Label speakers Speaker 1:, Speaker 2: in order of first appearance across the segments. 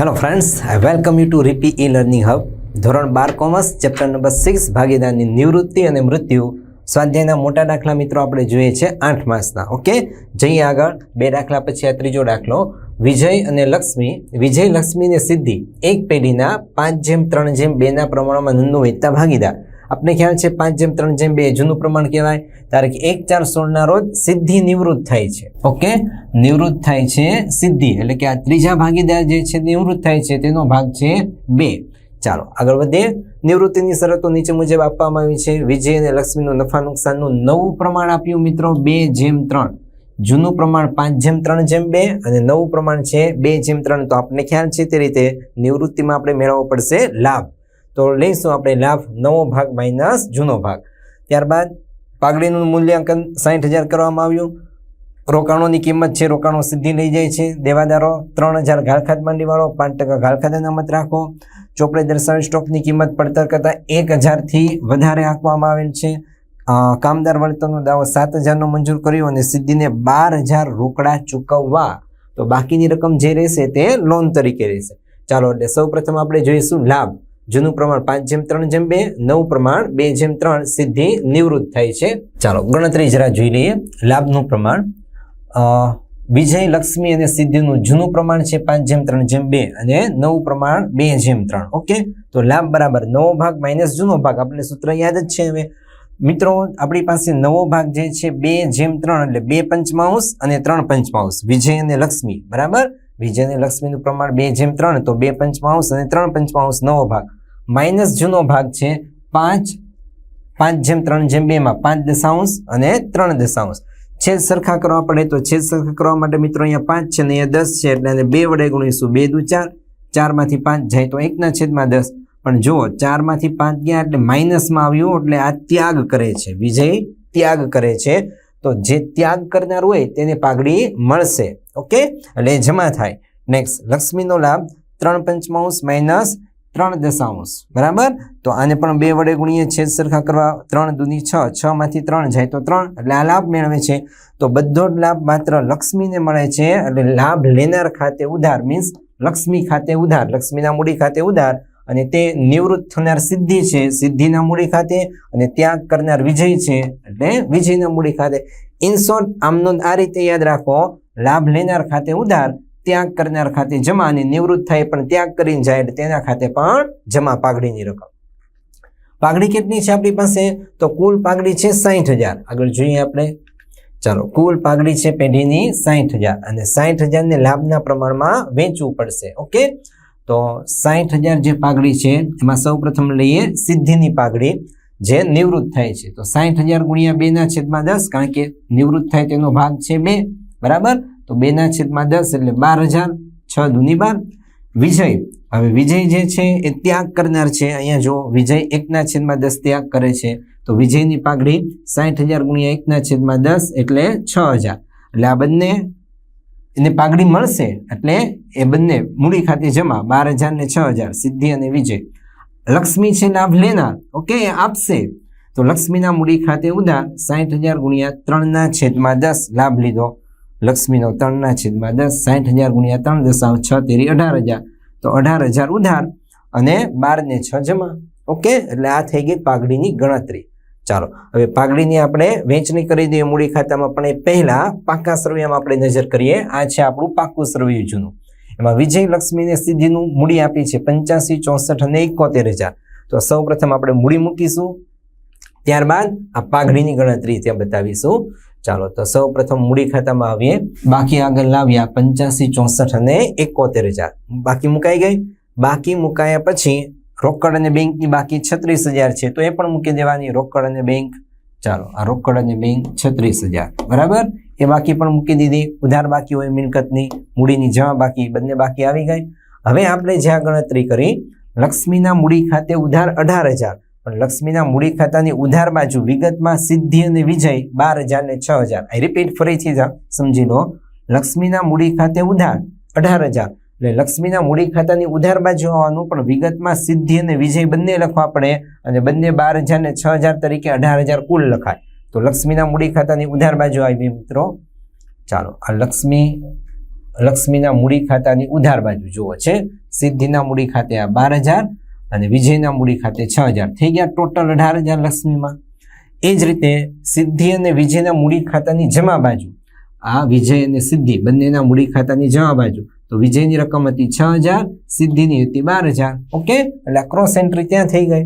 Speaker 1: Hello friends I welcome you to RP e learning hub ધોરણ બાર commerce chapter number six ભાગીદારની નિવૃત્તિ અને મૃત્યુ. સ્વાધ્યાયના મોટા દાખલા મિત્રો આપણે જોઈએ છે આઠ માસના ઓકે જઈએ આગળ. બે દાખલા પછી આ ત્રીજો દાખલો. વિજય અને લક્ષ્મી. વિજય લક્ષ્મીને સિદ્ધિ. એક પેઢીના પાંચ જેમ, ત્રણ જેમ, બેના પ્રમાણમાં નંદો વેચતા ભાગીદાર. આપણે ખ્યાલ છે પાંચ જેમ, ત્રણ જેમ, બે જૂનું પ્રમાણ કહેવાય. તારીખ એક, ચાર સોળના રોજ સિદ્ધિ નિવૃત્ત થાય છે. ઓકે? નિવૃત્ત થાય છે સિદ્ધિ. એટલે કે આ ત્રીજા ભાગીદાર જે છે નિવૃત્ત થાય છે, તેનો ભાગ છે બે. ચાલો, આગળ વધીએ. નિવૃત્તિની શરતો નીચે મુજબ આપવામાં આવી છે. વિજય અને લક્ષ્મીનું નફા નુકસાનનું નવું પ્રમાણ આપ્યું મિત્રો, બે જેમ, ત્રણ. જૂનું પ્રમાણ પાંચ જેમ, ત્રણ જેમ, બે. અને નવું પ્રમાણ છે બે જેમ, ત્રણ. તો આપણે ખ્યાલ છે તે રીતે નિવૃત્તિમાં આપણે મેળવવો પડશે લાભ. તો લઈશું આપણે લાભ, નવો ભાગ માઇનસ જૂનો ભાગ. ત્યારબાદ પાઘડીનું મૂલ્યાંકન સાઠ હજાર કરવામાં આવ્યું. રોકાણોની કિંમત છે, રોકાણો સીધી લઈ જાય છે. દેવાદારો ત્રણ હજાર ઘાલખાત માંડીવાળો, પાંચ ટકા ઘાલખાત અનામત રાખો. ચોપડે દર્શાવેલ સ્ટોકની કિંમત પડતર કરતાં એક હજારથી વધારે આંકવામાં આવેલ છે. કામદાર વળતરનો દાવો સાત હજારનો મંજૂર કર્યો અને સિદ્ધિને બાર હજાર રોકડા ચૂકવવા. તો બાકીની રકમ જે રહેશે તે લોન તરીકે રહેશે. ચાલો એટલે સૌ પ્રથમ આપણે જોઈશું લાભ. જૂનું પ્રમાણ પાંચ જેમ ત્રણ જેમ બે, નવું પ્રમાણ બે જેમ ત્રણ સિદ્ધિ નિવૃત્ત થાય છે. ચાલો, ગણતરી જરા જોઈ લઈએ. લાભનું પ્રમાણ. વિજય, લક્ષ્મી અને સિદ્ધિનું જૂનું પ્રમાણ છે પાંચ જેમ ત્રણ જેમ બે અને નવું પ્રમાણ બે જેમ ત્રણ. ઓકે? તો લાભ બરાબર નવો ભાગ માઇનસ જૂનો ભાગ. આપણે સૂત્ર યાદ જ છે હવે. મિત્રો, આપણી પાસે નવો ભાગ જે છે બે જેમ ત્રણ એટલે બે પંચમાંશ અને ત્રણ પંચમાંશ. વિજય અને લક્ષ્મી. બરાબર? વિજય અને લક્ષ્મીનું પ્રમાણ બે જેમ ત્રણ, તો બે પંચમાંશ અને ત્રણ પંચમાંશ નવો ભાગ. માઇનસ જૂનો ભાગ છે પાંચ પાંચ જેમ ત્રણ જેમ બેમાં પાંચ દશાંશ અને ત્રણ દશાંશ. છેદ સરખા કરવા પડે તો છેદ સરખા કરવા માટે મિત્રો અહીંયા પાંચ છે ને અહીંયા દસ છે એટલે બે વડે ગુણીશું. બે દુ ચાર, ચારમાંથી પાંચ જાય તો એકના છેદમાં દસ. પણ જુઓ, ચારમાંથી પાંચ ગયા એટલે માઇનસમાં આવ્યું એટલે આ ત્યાગ કરે છે. વિજય ત્યાગ કરે છે. તો જે ત્યાગ કરનાર હોય તેને પાઘડી મળશે. ઓકે? એટલે જમા થાય. નેક્સ્ટ લક્ષ્મીનો લાભ. ત્રણ પંચમાંશ માઇનસ ત્રણ દશાંશ, બરાબર? તો આને પણ બે વડે ગુણીએ છેદ સરખા કરવા ત્રણ દૂની છ છ માંથી ત્રણ જાય તો ત્રણ, એટલે આ લાભ મેળવે છે. તો બધો જ લાભ માત્ર લક્ષ્મીને મળે છે, એટલે લાભ લેનાર ખાતે ઉધાર મીન્સ લક્ષ્મી ખાતે ઉધાર, લક્ષ્મીના મૂડી ખાતે ઉધાર, અને તે નિવૃત્ત થનાર સિદ્ધિ છે. સિદ્ધિના મૂડી ખાતે અને ત્યાગ કરનાર વિજય છે, એટલે વિજયના મૂડી ખાતે. ઇન આમનો આ રીતે યાદ રાખો, લાભ લેનાર ખાતે ઉધાર ત્યાગ કરનાર ખાતે જમા અને નિવૃત્ત થાય પણ ત્યાગ કરીને જાય તેના ખાતે પણ જમા પાઘડીની રકમ. પાઘડી કેટલી છે આપણી પાસે? તો કુલ પાઘડી છે સાહીઠ હજાર. આગળ જોઈએ આપણે. ચાલો, કુલ પાઘડી છે પેઢીની સાહીઠ હજાર અને સાહીઠ હજારને લાભના પ્રમાણમાં વેચવું પડશે, ઓકે? તો સાહીઠ હજાર જે પાઘડી છે, એમાં સૌ પ્રથમ લઈએ સિદ્ધિની પાઘડી, જે નિવૃત્ત થાય છે. તો સાહીઠ હજાર ગુણ્યા બેના છેદમાં દસ, કારણ કે નિવૃત્ત થાય તેનો ભાગ છે બે, બરાબર? તો બેના છેદમાં દસ એટલે બાર હજાર, છ દુની બાર. વિજય, હવે વિજય જે છે એ ત્યાગ કરનાર છે. અહીંયા જો વિજય એકના છેદમાં દસ ત્યાગ કરે છે. તો વિજયની પાઘડી સાઠ હજાર ગુણ્યા એકના છેદમાં દસ એટલે છ હજાર. એટલે આ બંને એને પાઘડી મળશે એટલે એ બંને મૂડી ખાતે જમા બાર હજાર ને છ હજાર, સિદ્ધિ અને વિજય. લક્ષ્મી છે લાભ લેનાર. ઓકે આપશે. તો લક્ષ્મીના મૂડી ખાતે ઉધાર સાઠ હજાર ગુણ્યા ત્રણના છેદમાં દસ લાભ લીધો. લક્ષ્મીનો ત્રણના છેદમાં દસ, સાઠ હજાર ગુણ્યા ત્રણ દશાંશ છ તેરી અઢાર હજાર. તો અઢાર હજાર ઉધાર અને બારને છ જમા. ઓકે? એટલે આ થઈ ગઈ પાઘડીની ગણતરી. ચાલો, હવે પાઘડીની આપણે વેચણી કરી દઈએ મૂડી ખાતામાં, પણ એ પહેલા પાકા સરવૈયામાં આપણે નજર કરીએ. આ છે આપણું પાકું સરવૈયું જૂનું. એમાં વિજય લક્ષ્મીને સિદ્ધિનું મૂડી આપી છે પંચ્યાસી, ચોસઠ અને એકોતેર હજાર. તો સૌ પ્રથમ આપણે મૂડી મૂકીશું. ત્યારબાદ આ પાઘડીની ગણતરી ત્યાં બતાવીશું. ચાલો, તો સૌ પ્રથમ મૂડી ખાતામાં આવીએ. બાકી આગળ લાવ્યા પંચ્યાસી, ચોસઠ અને એકોતેર હજાર. બાકી મુકાઈ ગઈ? બાકી મુકાયા પછી રોકડ અને બેંકની બાકી છત્રીસ હજાર છે, તો એ પણ મૂકી દેવાની. રોકડ અને બેંક. ચાલો, આ રોકડ અને બેંક છત્રીસ હજાર. બરાબર? એ બાકી પણ મૂકી દીધી. ઉધાર બાકી હોય મિલકતની. મૂડીની જમા બાકી. બંને બાકી આવી ગઈ. હવે આપણે જ્યાં ગણતરી કરી, લક્ષ્મીના મૂડી ખાતે ઉધાર અઢાર હજાર. પણ લક્ષ્મીના મૂડી ખાતાની ઉધાર બાજુ વિગતમાં સિદ્ધિ અને વિજય બાર હજાર ને છ હજાર. આઈ રિપીટ ફરીથી સમજી લો. લક્ષ્મીના મૂડી ખાતે ઉધાર અઢાર હજાર. એટલે લક્ષ્મીના મૂડી ખાતાની ઉધાર બાજુ હોવાનું પણ વિગતમાં સિદ્ધિ અને વિજય બંને લખવા પડે અને બંને બાર હજાર ને છ હજાર તરીકે અઢાર હજાર કુલ લખાય. તો લક્ષ્મીના મૂડી ખાતાની ઉધાર બાજુ આવી મિત્રો. ચાલો, આ લક્ષ્મી, લક્ષ્મીના મૂડી ખાતાની ઉધાર બાજુ જુઓ છે. સિદ્ધિના મૂડી ખાતે આ બાર હજાર અને વિજયના મૂડી ખાતે છ હજાર. થઈ ગયા ટોટલ અઢાર હજાર લક્ષ્મીમાં. એ જ રીતે સિદ્ધિ અને વિજયના મૂડી ખાતાની જમા બાજુ. આ વિજય અને સિદ્ધિ બંનેના મૂડી ખાતાની જમા બાજુ. તો વિજયની રકમ હતી છ હજાર, સિદ્ધિની હતી બાર હજાર. ઓકે? એટલે ક્રોસ એન્ટ્રી ત્યાં થઈ ગઈ.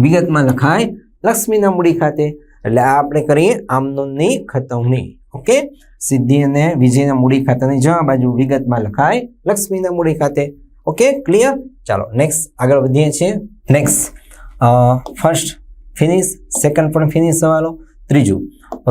Speaker 1: વિગતમાં લખાય, લક્ષ્મીના મૂડી ખાતે. એટલે આ આપણે કરીએ આમનોની ખતવણી. ઓકે? સિદ્ધિ અને વિજયના મૂડી ખાતાની જમા બાજુ વિગતમાં લખાય, લક્ષ્મીના મૂડી ખાતે. ઓકે ક્લિયર ચાલો નેક્સ્ટ આગળ વધીએ છીએ. નેક્સ્ટ ફર્સ્ટ ફિનિશ સેકન્ડ પણ ફિનિશ સવાલો ત્રીજું,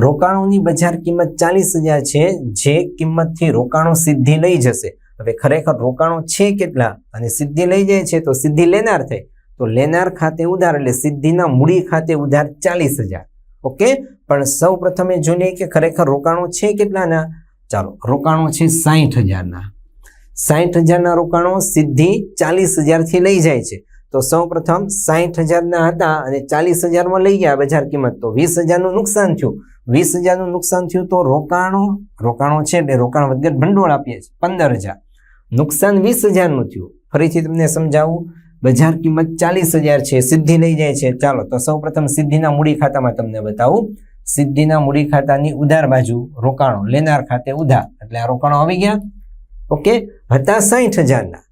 Speaker 1: રોકાણોની બજાર કિંમત ચાલીસ હજાર છે, જે કિંમતથી રોકાણો સિદ્ધિ લઈ જશે. હવે ખરેખર રોકાણો છે કેટલા? અને સિદ્ધિ લઈ જાય છે તો સિદ્ધિ લેનાર થાય તો લેનાર ખાતે ઉધાર, એટલે સિદ્ધિના મૂડી ખાતે ઉધાર ચાલીસ હજાર. ઓકે પણ સૌ પ્રથમે જોઈએ કે ખરેખર રોકાણો છે કેટલાના? ચાલો, રોકાણો છે સાહીઠ હજારના. સાહીઠ હજારના રોકાણો સિદ્ધિ ચાલીસ હજારથી લઈ જાય છે. તો સૌ પ્રથમ સાહીઠ હજારના હતા અને ચાલીસ હજારમાં લઈ ગયા બજાર કિંમત. તો વીસ હજારનું નુકસાન થયું. વીસ હજારનું નુકસાન થયું તો રોકાણો રોકાણો છે એટલે રોકાણ વધઘટ ભંડોળ આપીએ છીએ. પંદર હજાર. નુકસાન વીસ હજારનું થયું. ફરીથી તમને સમજાવું, બજાર કિંમત ચાલીસ હજાર છે સિદ્ધિ લઈ જાય છે. ચાલો, તો સૌ પ્રથમ સિદ્ધિના મૂડી ખાતામાં તમને બતાવું. સિદ્ધિના મૂડી ખાતાની ઉધાર બાજુ રોકાણો. લેનાર ખાતે ઉધાર. એટલે આ રોકાણો આવી ગયા. ઓકે? હતા સાહીઠ હજારના.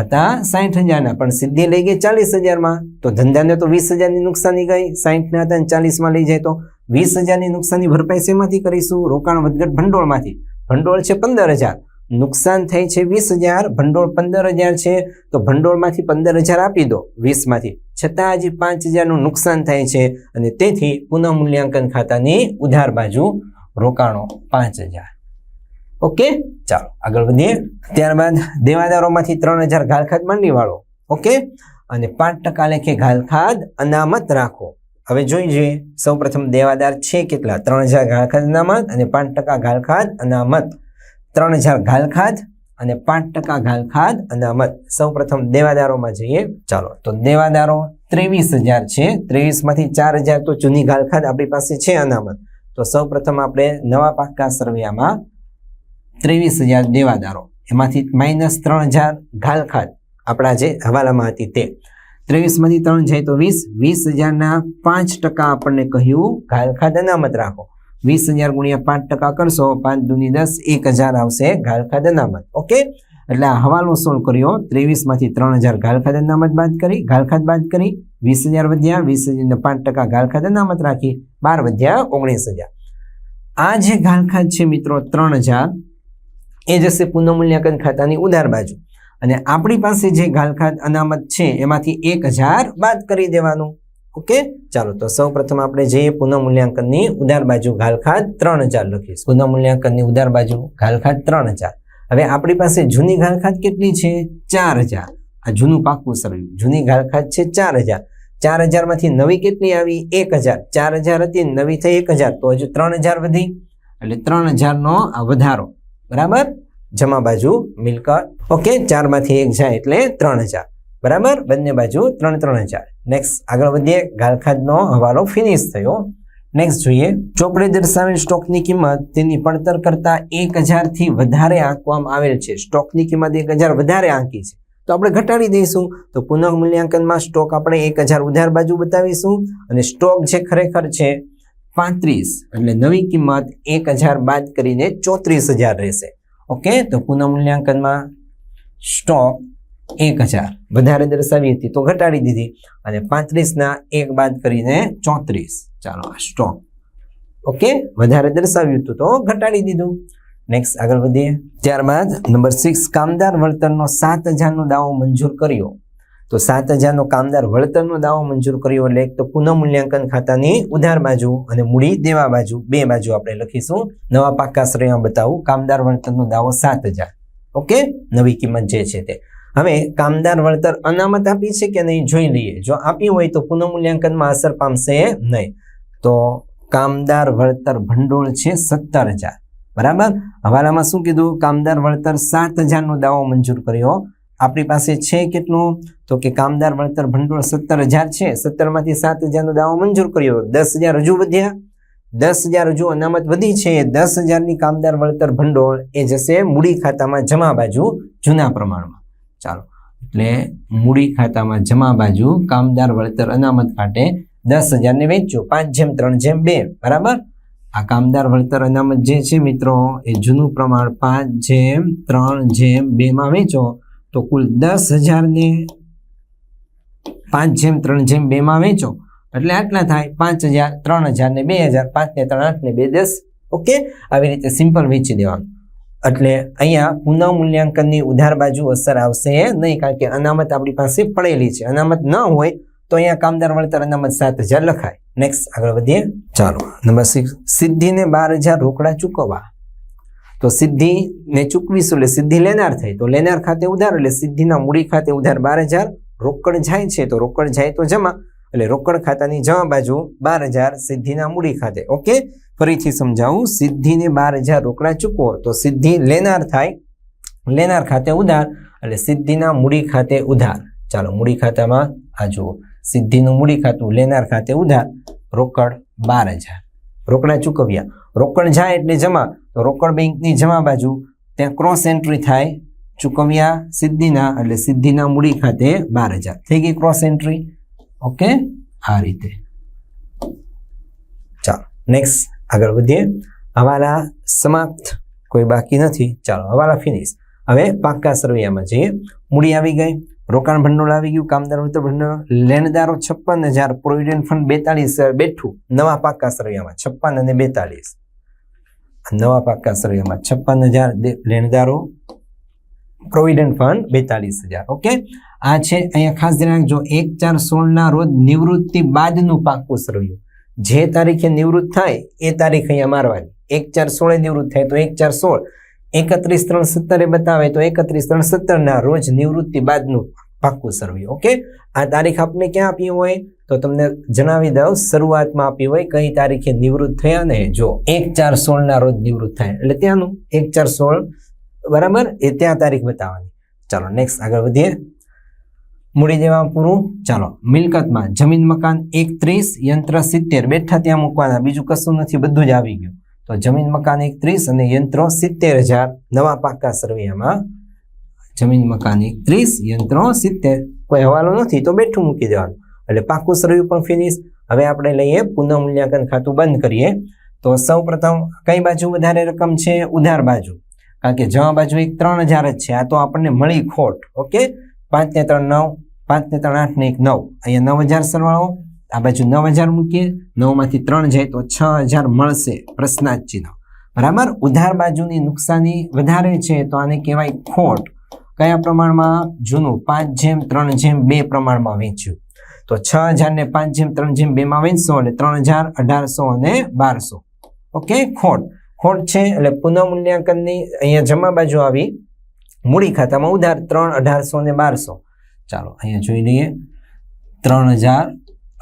Speaker 1: હતા સાહીઠ હજારના, પણ સિદ્ધિ લઈ ગઈ ચાલીસ હજારમાં. તો ધંધાને તો વીસ હજારની નુકસાની ગઈ. સાહીઠના હતા ચાલીસમાં લઈ જાય તો વીસ હજારની નુકસાની ભરપાઈ શેમાંથી કરીશું? રોકાણ વધઘટ ભંડોળમાંથી. ભંડોળ છે પંદર હજાર. નુકસાન થાય છે વીસ હજાર, ભંડોળ પંદર હજાર છે, તો ભંડોળમાંથી પંદર હજાર આપી દો વીસમાંથી. છતાં હજી પાંચ હજારનું નુકસાન થાય છે અને તેથી પુનઃમૂલ્યાંકન ખાતાની ઉધાર બાજુ રોકાણો પાંચ હજાર. ઓકે? ચાલો, આગળ વધીએ. ત્યારબાદ દેવાદારોમાંથી ત્રણ હજાર ઘાલખાદ મંડી વાળો. ઓકે? અને પાંચ ટકા લેખે ઘાલખાદ અનામત રાખો. હવે જોઈ જોઈએ સૌ પ્રથમ દેવાદાર છે કેટલા? ત્રણ હજાર ઘાલખાદ અનામત અને પાંચ ટકા ઘાલખાદ અનામત. ત્રણ હજાર ઘાલખાદ અને પાંચ ટકા ઘાલખાદ અનામત. સૌ પ્રથમ દેવાદારોમાં જઈએ. ચાલો, તો દેવાદારો ત્રેવીસ હજાર છે. ત્રેવીસમાંથી ચાર હજાર તો જૂની ઘાલખાદ આપણી પાસે છે અનામત. તો સૌ પ્રથમ આપણે નવા પાકા સરવૈયામાં ત્રેવીસ હજાર દેવાદારો. એમાંથી માઇનસ ત્રણ હજાર ઘાલખાદ આપણા જે હવાલામાં હતી તે. ત્રેવીસમાંથી ત્રણ જાય તો વીસ. વીસ હજારના પાંચ ટકા આપણને કહ્યું ઘાલખાદ અનામત રાખો. વીસ હજાર ગુણ્યા પાંચ ટકા કરશો, પાંચ દુની દસ, એક હજાર આવશે ઘાલખાદ અનામત. ઓકે? એટલે આ હવાલો સોલ્વ કર્યો. ત્રેવીસમાંથી ત્રણ હજાર ઘાલખાદ અનામત બાદ કરી ઘાલખાદ બાદ કરી. વીસ હજાર વધ્યા, વીસ હજારના પાંચ ટકા ઘાલખાદ અનામત રાખી. બાર વધ્યા ઓગણીસ હજાર. આ જે ઘાલખાદ છે મિત્રો, ત્રણ હજાર એ જશે પુનઃમૂલ્યાંકન ખાતાની ઉધાર બાજુ. અને આપણી પાસે જે ગાલખાત અનામત છે, એમાંથી એક હજાર બાદ કરી દેવાનું. ઓકે? ચાલો, તો સૌ પ્રથમ આપણે જઈએ પુનઃમૂલ્યાંકનની ઉધાર બાજુ ગાલખાત ત્રણ હજાર લખીશું. પુનઃમૂલ્યાંકનની ઉધાર બાજુ ગાલખાત ત્રણ હજાર. હવે આપણી પાસે જૂની ગાલખાત કેટલી છે? ચાર હજાર. આ જૂનું પાકું સરવ્યું જૂની ગાલખાત છે ચાર હજાર. ચાર હજારમાંથી નવી કેટલી આવી? એક હજાર. ચાર હજાર હતી, નવી થઈ એક હજાર. તો હજુ ત્રણ હજાર વધી. એટલે ત્રણ હજારનો આ વધારો. બરાબર? જમા બાજુ મિલકત. ઓકે ચારમાંથી એક જાય એટલે ત્રણ હજાર. બરાબર? બંને બાજુ ત્રણ ત્રણ હજાર. નેક્સ્ટ આગળ વધીએ. ગાલખાદનો હવાલો ફિનિશ થયો. નેક્સ્ટ જોઈએ. ચોપડે દર્શાવેલ સ્ટોકની કિંમત તેની પડતર કરતા એક હજારથી વધારે આંકવામાં આવેલ છે. સ્ટોકની કિંમત એક હજાર વધારે આંકી છે. તો આપણે ઘટાડી દઈશું. તો પુનઃ મૂલ્યાંકનમાં સ્ટોક આપણે એક હજાર ઉધાર બાજુ બતાવીશું. અને સ્ટોક જે ખરેખર છે, પાંત્રીસ. એટલે નવી કિંમત એક હજાર બાદ કરીને ચોત્રીસ હજાર રહેશે. ઓકે તો પુનઃમૂલ્યાંકનમાં સ્ટોક એક હજાર. વધારે દર્શાવી હતી તો ઘટાડી દીધી. અને પાંત્રીસના એક બાદ કરીને ચોત્રીસ. ચાલો, આ સ્ટોક ઓકે વધારે દર્શાવ્યું હતું તો ઘટાડી દીધું. નેક્સ્ટ આગળ વધીએ. ત્યારબાદ નંબર સિક્સ કામદાર વળતરનો સાત હજારનો દાવો મંજૂર કર્યો. તો સાત હજારનો કામદાર વળતરનો દાવો મંજૂર કર્યો એટલે તો પુનઃ મૂલ્યાંકન ખાતાની ઉધાર બાજુ અને મૂડી દેવા બાજુ, બે બાજુ આપણે લખીશું. નવા પાકા શ્રેયમાં બતાવું. કામદાર વળતરનો દાવો સાત હજાર. ઓકે? નવી કિંમત જે છે તે. હવે કામદાર વળતર અનામત આપી છે કે નહીં જોઈ લઈએ. જો આપી હોય તો પુનઃ મૂલ્યાંકનમાં અસર પામશે નહીં. તો કામદાર વળતર ભંડોળ છે સત્તર હજાર. બરાબર? હવાલામાં શું કીધું? કામદાર વળતર સાત હજારનો દાવો મંજૂર કર્યો. આપણી પાસે છે કેટલું? તો કે કામદાર વળતર ભંડોળ સત્તર હજાર છે. સત્તરમાંથી સાત હજારનો દાવો મંજૂર કર્યો. દસ હજાર હજુ વધ્યા. દસ હજાર જો અનામત વધી છે. દસ હજારની કામદાર વળતર ભંડોળ એ જશે મૂડી ખાતામાં જમા બાજુ જૂના પ્રમાણમાં. ચાલો. એટલે મૂડી ખાતામાં જમા બાજુ કામદાર વળતર અનામત માટે દસ હજારને વેચ્યો. પાંચ જેમ, ત્રણ જેમ, બે. બરાબર? આ કામદાર વળતર અનામત જે છે મિત્રો, એ જૂનું પ્રમાણ પાંચ જેમ, ત્રણ જેમ બેમાં વેચો. તો કુલ દસ હજારને પાંચ જેમ, ત્રણ જેમ બેમાં વેચો. એટલે આટલા થાય. પાંચ હજાર, ત્રણ હજાર ને બે હજાર પાંચ ને ત્રણ આઠ ને બે, દસ. ઓકે? આવી રીતે સિમ્પલ વેચી દેવાનું. એટલે અહીંયા પુનઃ મૂલ્યાંકનની ઉધાર બાજુ અસર આવશે નહીં, કારણ કે અનામત આપણી પાસે પડેલી છે. અનામત ન હોય તો અહીંયા કામદાર વળતર અનામત સાત હજાર લખાય. નેક્સ્ટ આગળ વધીએ. ચાલો. નંબર સિક્સ સિદ્ધિને બાર હજાર રોકડા ચૂકવવા. તો સિદ્ધિને ચૂકવીશું એટલે સિદ્ધિ લેનાર થઈ તો લેનાર ખાતે ઉધાર એટલે સિદ્ધિના મૂડી ખાતે ઉધાર બાર હજાર, રોકડ જાય છે તો રોકડ જાય તો જમા. એટલે રોકડ ખાતાની જમા બાજુ બાર હજાર સિદ્ધિના મૂડી ખાતે. ઓકે ફરીથી સમજાવું. સિદ્ધિને બાર હજાર રોકડા ચૂકવો તો સિદ્ધિ લેનાર થાય. લેનાર ખાતે ઉધાર એટલે સિદ્ધિના મૂડી ખાતે ઉધાર. ચાલો મૂડી ખાતામાં આ જુઓ. સિદ્ધિનું મૂડી ખાતું લેનાર ખાતે ઉધાર. રોકડ બાર હજાર. રોકડા ચૂકવ્યા. રોકડ જાય એટલે જમા. તો રોકડ બેંકની જમા બાજુ ત્યાં ક્રોસ એન્ટ્રી થાય ચૂકવ્યા સિદ્ધિના એટલે સિદ્ધિના મૂડી ખાતે બાર હજાર. થઈ ગઈ ક્રોસ એન્ટ્રી ઓકે? આ રીતે. ચાલો નેક્સ્ટ આગળ વધીએ. હવાલા સમાપ્ત. કોઈ બાકી નથી. ચાલો, હવાલા ફિનિશ હવે પાક્કા સરવૈયામાં જઈએ. મૂડી આવી ગઈ. રોકાણ ભંડોળ આવી ગયું. કામદાર મિત્ર ભંડોળ, લેણદારો છપ્પન હજાર પ્રોવિડન્ટ ફંડ બેતાલીસ બેઠું. નવા પાક્કા સરવૈયામાં છપ્પન અને બેતાલીસ નવા પાક્કા સરવૈયામાં છપ્પન હજાર લેણદારો. પ્રોવિડન્ટ ફંડ બેતાલીસ હજાર ઓકે આ છે અહીંયા ખાસ ધ્યાન રાખજો, એક ચાર સોળના રોજ નિવૃત્તિ બાદનું પાક્કું સરવૈયું. જે તારીખે નિવૃત્ત થાય, એ તારીખ અહીંયા મારવાની. એક ચાર સોળે નિવૃત્ત થાય તો એક ચાર સોળ. એકત્રીસ ત્રણ સત્તરે બતાવે તો એકત્રીસ ત્રણ સત્તરના રોજ નિવૃત્તિ બાદનું પાક્કું સર્વે, ઓકે? આ તારીખ આપને ક્યાં આપી હોય? તો તમને જણાવી દઉં, શરૂઆતમાં આપી હોય કઈ તારીખે નિવૃત્ત થયા ને? જો, એક ચાર સોળના રોજ નિવૃત્ત થાય, એટલે ત્યાંનું, એક ચાર સોળ, બરાબર? એ ત્યાં તારીખ બતાવવાની. ચાલો નેક્સ્ટ આગળ વધીએ. મૂડી દેવા પૂરું. ચાલો, મિલકતમાં જમીન મકાન એકત્રીસ, યંત્ર સિત્તેર, બેઠા ત્યાં મૂકવાના. બીજું કશું નથી, બધું જ આવી ગયું. તો જમીન મકાન એકત્રીસ અને યંત્રો સિત્તેર હજાર નવા પાકા સરવૈયામાં જમીન મકાનની ત્રીસ યંત્રો, સિત્તેર. કોઈ હવાલો નથી, તો બેઠું મૂકી દેવાનું. એટલે પાકું સરવૈયું પણ ફિનિશ હવે આપણે લઈએ પુનઃ મૂલ્યાંકન ખાતું બંધ કરીએ. તો સૌ પ્રથમ કઈ બાજુ વધારે રકમ છે? ઉધાર બાજુ. કારણ કે જવા બાજુ એક ત્રણ હજાર જ છે. આ તો આપણને મળી ખોટ. ઓકે? પાંચ ને ત્રણ નવ, પાંચ ને ત્રણ આઠ ને એક નવ. અહીંયા નવ હજાર સરવાળો. આ બાજુ નવ હજાર મૂકીએ. નવમાંથી ત્રણ જાય તો છ હજાર મળશે. પ્રશ્નાર્થ ચિહ્ન. બરાબર? ઉધાર બાજુની નુકસાની વધારે છે, તો આને કહેવાય ખોટ. કયા પ્રમાણમાં? જૂનું, પાંચ જેમ, ત્રણ જેમ, બે પ્રમાણમાં વેચ્યું. તો છ હજાર ને પાંચ જેમ, ત્રણ જેમ બે માં વેચશો એટલે ત્રણ હજાર અઢારસો અને બારસો. ઓકે, ખોટ. ખોટ છે, એટલે પુનઃ મૂલ્યાંકનની અહીંયા જમા બાજુ આવી. મૂડી ખાતામાં ઉધાર, ત્રણ અઢારસો અને બારસો. ચાલો, અહીંયા જોઈ લઈએ. ત્રણ હજાર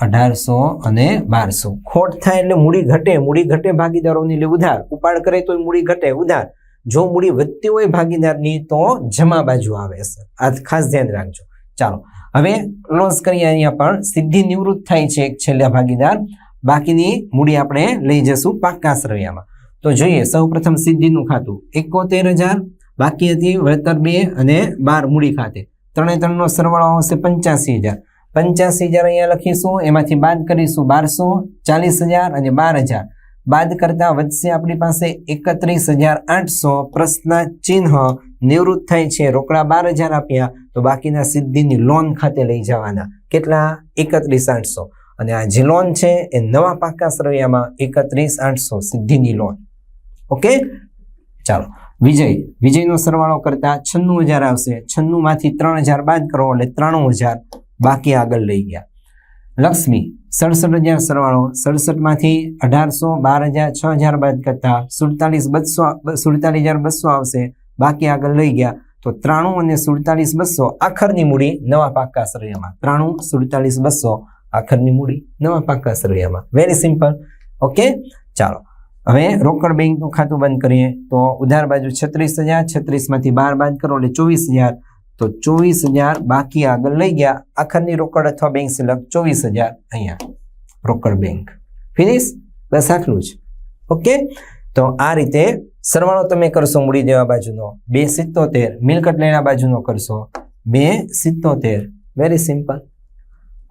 Speaker 1: અઢારસો અને બારસો. ખોટ થાય એટલે મૂડી ઘટે. મૂડી ઘટે ભાગીદારોની લે ઉધાર. ઉપાડ કરે તો મૂડી ઘટે, ઉધાર. જો મૂડી વધતી હોય ભાગીદારની તો જમા બાજુ આવે સર આ ખાસ ધ્યાન રાખજો. ચાલો, હવે ક્લોઝ કરીએ અહીંયા પણ. સીધી નિવૃત્ત થાય છે એક છેલ્લા ભાગીદાર. બાકીની મૂડી આપણે લઈ જશું પાક્કા સરવૈયામાં તો જોઈએ સૌ પ્રથમ સિદ્ધિનું ખાતું. એકોતેર હજાર, બાકી હતી વળતર બે અને બાર મૂડી ખાતે. ત્રણે ત્રણનો સરવાળો આવશે પંચ્યાસી હજાર. પંચ્યાસી હજાર અહીંયા લખીશું, એમાંથી બાદ કરીશું બારસો, ચાલીસ હજાર અને બાર હજાર. બાદ કરતા વધશે આપણી પાસે એકત્રીસ હજાર આઠસો પ્રશ્ન ચિહ્ન નિવૃત્ત થાય છે. રોકડા બાર હજાર આપ્યા તો બાકીના સિદ્ધિની લોન ખાતે લઈ જવાના. કેટલા? એકત્રીસ આઠસો. અને આ જે લોન છે એ નવા પાકા સરવૈયામાં એકત્રીસ આઠસો સિદ્ધિની લોન ઓકે? ચાલો. વિજય. વિજયનો સરવાળો કરતા છન્નું હજાર આવશે. છન્નું માંથી ત્રણ હજાર બાદ કરો એટલે ત્રાણું હજાર બાકી આગળ લઈ ગયા. લક્ષ્મી સડસઠ હજાર સરવાળો. સડસઠમાંથી અઢારસો, બાર હજાર, છ હજાર બાદ કરતા સુડતાલીસ બસો, સુડતાલીસ હજાર બસો આવશે. બાકી આગળ લઈ ગયા તો ત્રાણું અને સુડતાલીસ બસો આખરની મૂડી નવા પાક્કા સરવૈયામાં ત્રાણું, સુડતાલીસ બસો આખરની મૂડી નવા પાક્કા સરવૈયામાં વેરી સિમ્પલ ઓકે ચાલો. હવે રોકડ બેંકનું ખાતું બંધ કરીએ તો ઉધાર બાજુ છત્રીસ હજાર, છત્રીસમાંથી બાર બાદ કરો એટલે ચોવીસ હજાર. તો ચોવીસ હજાર બાકી આગળ લઈ ગયા. આખરની રોકડ અથવા બેંક સિલક ચોવીસ હજાર અહીંયા રોકડ બેંક ફિનિશ બસ આટલું જ. ઓકે તો આ રીતે સરવાળો તમે કરશો, મૂડી દેવા બાજુનો બે સિત્તોતેર, મિલકત લેણા બાજુનો કરશો, બે સિત્તોતેર. વેરી સિમ્પલ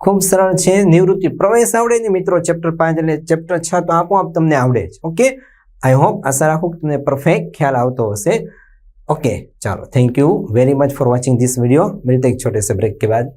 Speaker 1: ખૂબ સરળ છે, નિવૃત્તિ પ્રવેશ આવડે ને મિત્રો ચેપ્ટર પાંચ એટલે ચેપ્ટર છ તો આપોઆપ તમને આવડે જ. ઓકે આઈ હોપ આશા રાખું કે તમને પરફેક્ટ ખ્યાલ આવતો હશે. ओके चलो thank you very much for watching this video मिलते हैं एक छोटे से ब्रेक के बाद